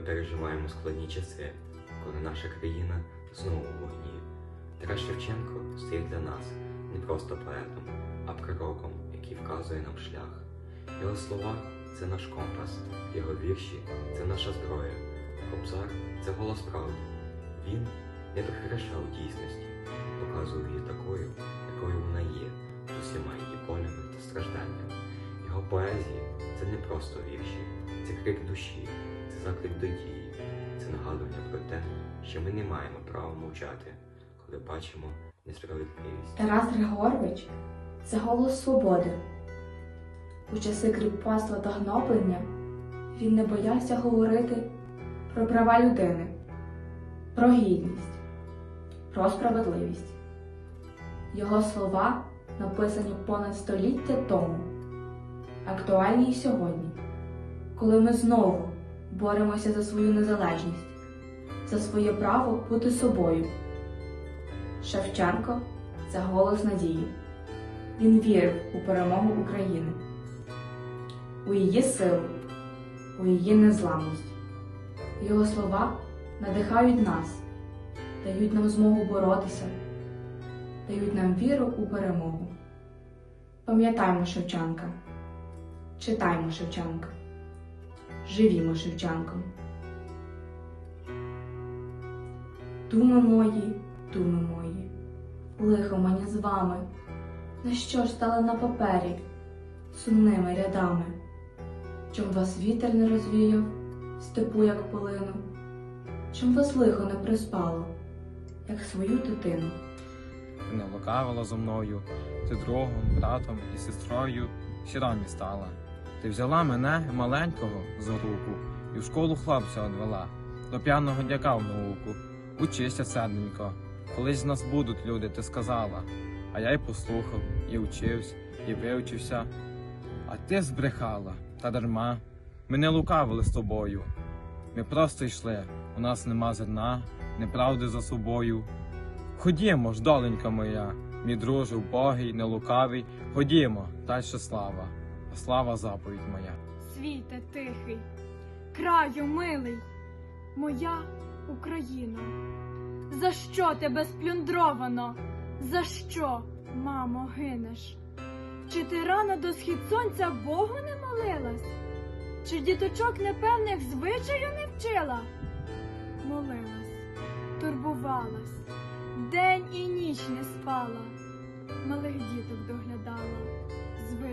переживаємо складні часи, коли наша країна знову у вогні. Тарас Шевченко стає для нас не просто поетом, а пророком, який вказує нам шлях. Його слова це наш компас, його вірші це наша зброя. Кобзар це голос правди. Він не прикрашав дійсності, показував її такою, якою вона є, з усіма її болями та стражданнями. Його поезія це не просто вірші, це крик душі, заклик до дії, це нагадування про те, що ми не маємо права мовчати, коли бачимо несправедливість. Тарас Григорович це голос свободи. У часи кріпацтва та гноблення він не боявся говорити про права людини, про гідність, про справедливість. Його слова написані понад століття тому, актуальні й сьогодні, коли ми знову боремося за свою незалежність, за своє право бути собою. Шевченко це голос надії. Він вірив у перемогу України, у її силу, у її незламність. Його слова надихають нас, дають нам змогу боротися, дають нам віру у перемогу. Пам'ятаймо Шевченка, читаймо Шевченка, живімо Шевченком. Думи мої, думи мої, лихо мені з вами, на що ж стали на папері сумними рядами, чом вас вітер не розвіяв, степу, як полину, чом вас лихо не приспало, як свою дитину. Ти не лукавила зо мною, ти другом, братом і сестрою щирами стала. Ти взяла мене маленького за руку і в школу хлопця одвела, до п'яного дяка в науку. Учися, серденько, колись з нас будуть люди, ти сказала. А я й послухав, і учився, і вивчився. А ти збрехала, та дарма. Ми не лукавили з тобою. Ми просто йшли, у нас нема зерна, неправди за собою. Ходімо ж, доленька моя, мій друже убогий, нелукавий, ходімо, дальше слава, а слава заповідь моя. Світе тихий, краю милий, моя Україна. За що тебе сплюндровано? За що, мамо, гинеш? Чи ти рано до схід сонця Богу не молилась? Чи діточок непевних звичаю не вчила? Молилась, турбувалась, день і ніч не спала, малих діток доглядала,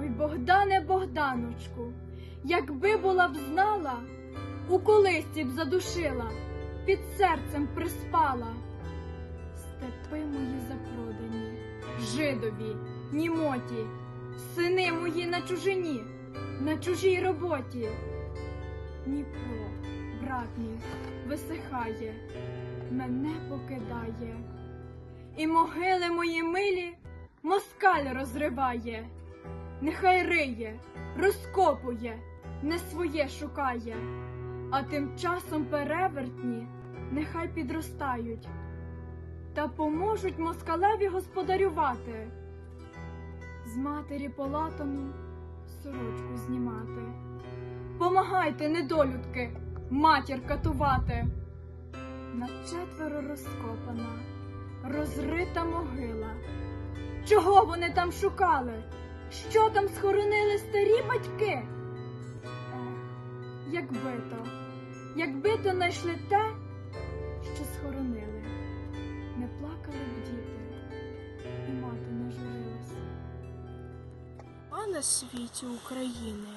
Ой, Богдане, Богданочку, якби була б знала, у колисці б задушила, під серцем приспала. Степи мої запродані, жидові, німоті, сини мої на чужині, на чужій роботі. Дніпро, брат мій, висихає, мене покидає, і могили мої милі москаль розриває. Нехай риє, розкопує, не своє шукає, а тим часом перевертні нехай підростають та поможуть москалеві господарювати, з матері полатану сорочку знімати. Помагайте, недолюдки, матір катувати. На четверо розкопана, розрита могила. Чого вони там шукали? Що там схоронили старі батьки? Ех, якби то, якби то знайшли те, що схоронили, не плакали б діти, і мати не журилась. А на світі України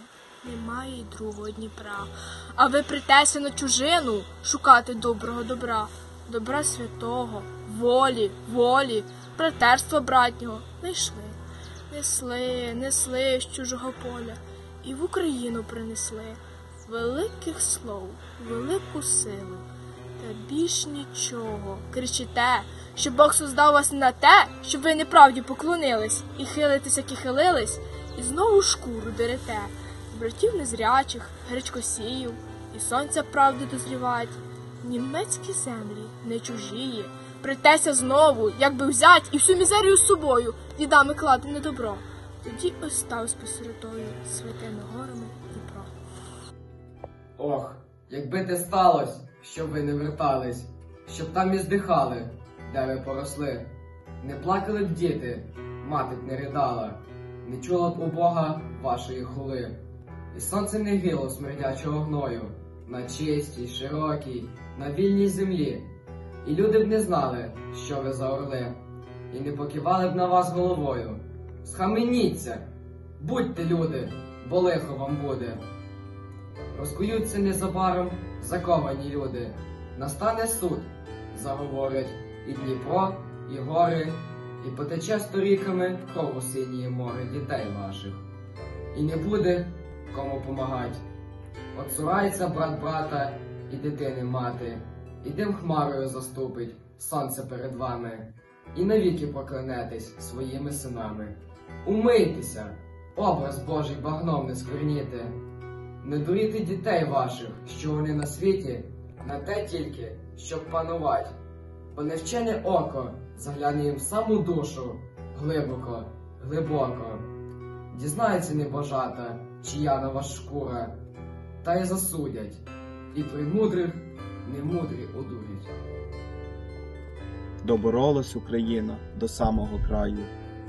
немає й другого Дніпра. А ви притеся на чужину шукати доброго добра, добра святого, волі, волі, братерства братнього не. Несли, несли з чужого поля і в Україну принесли. великих слов, велику силу. Та більш нічого. Кричите, що Бог создав вас на те, щоб ви неправді поклонились і хилитесь, як і хилились, і знову шкуру дерете, братів незрячих, гречкосіїв, і сонця правди дозрівать. Німецькі землі не чужії. Притеся знову, якби взять і всю мізерію з собою, дідами кладене добро. Тоді остав з святими горами Дніпро. Ох, якби те сталося, щоб ви не вертались, щоб там і здихали, де ви поросли. Не плакали б діти, мати б не ридала, не чула б у Бога вашої хули. І сонце не гріло смердячого гною на чистій, широкій, на вільній землі. І люди б не знали, що ви за орли, і не покивали б на вас головою. Схаменіться, будьте люди, бо лихо вам буде. Розкуються незабаром заковані люди. Настане суд, заговорять і Дніпро, і гори, і потече сторіками кров у синє море дітей ваших. І не буде кому помагать. Отсурається брат брата і дитини мати, і дим хмарою заступить сонце перед вами, і навіки проклянетесь своїми синами. Умийтеся, образ Божий багном не скверніте. Не дуріти дітей ваших, що вони на світі, на те тільки, щоб панувати. Бо невчене око загляне їм в саму душу, глибоко, глибоко. Дізнається небожата, чия на шкура, та й засудять, і примудрих немудрі одурять. Доборолась Україна до самого краю,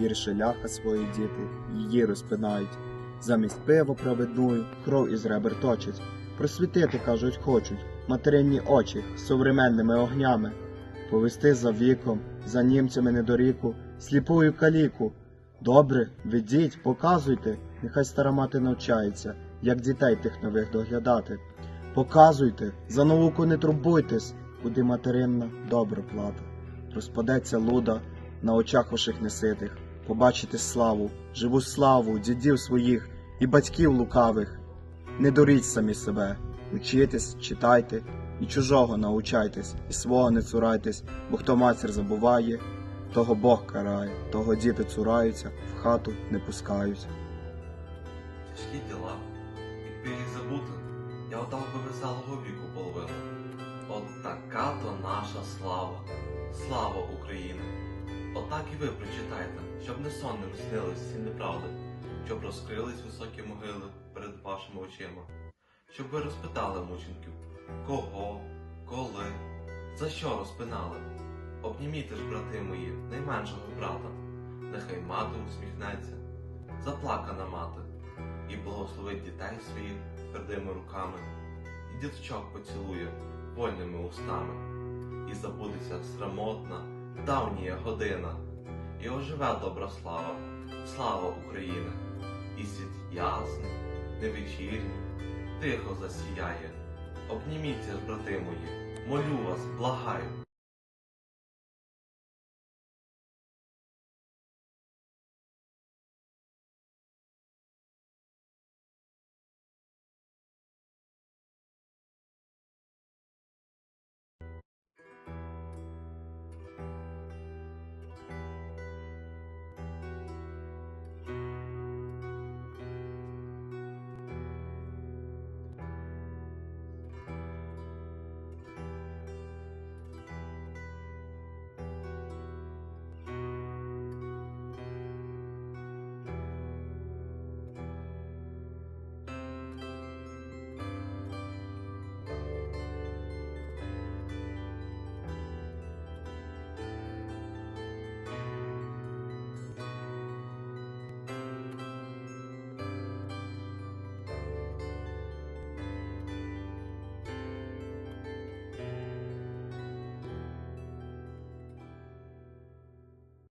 гірше ляха свої діти, її розпинають. Замість пива провидною кров із ребер точать. Просвітити, кажуть, хочуть материнні очі современними огнями. Повести за віком, за німцями недоріку, сліпую каліку. Добре, ведіть, показуйте, нехай стара мати навчається, як дітей тих нових доглядати. Показуйте, за науку не турбуйтесь, куди материнна добра плата. Розпадеться луда на очах ваших неситих, побачите славу, живу славу дідів своїх і батьків лукавих. Не дуріть самі себе, учитесь, читайте, і чужого научайтесь, і свого не цурайтесь, бо хто матір забуває, того Бог карає, того діти цураються, в хату не пускають. Я отдав би веселого віку половину. От така то наша слава, слава України. Отак і ви прочитайте, щоб не сонним снились ці неправди, щоб розкрились високі могили перед вашими очима, щоб ви розпитали мученків, кого, коли, за що розпинали. Обніміте ж, брати мої, найменшого брата, нехай мати усміхнеться, заплакана мати і благословить дітей своїх твердими руками, і діточок поцілує вольними устами, і забудеться срамотна, давня година, і оживе добра слава, слава України, і світ ясний, невечірній, тихо засіяє. Обніміться брати мої, молю вас, благаю,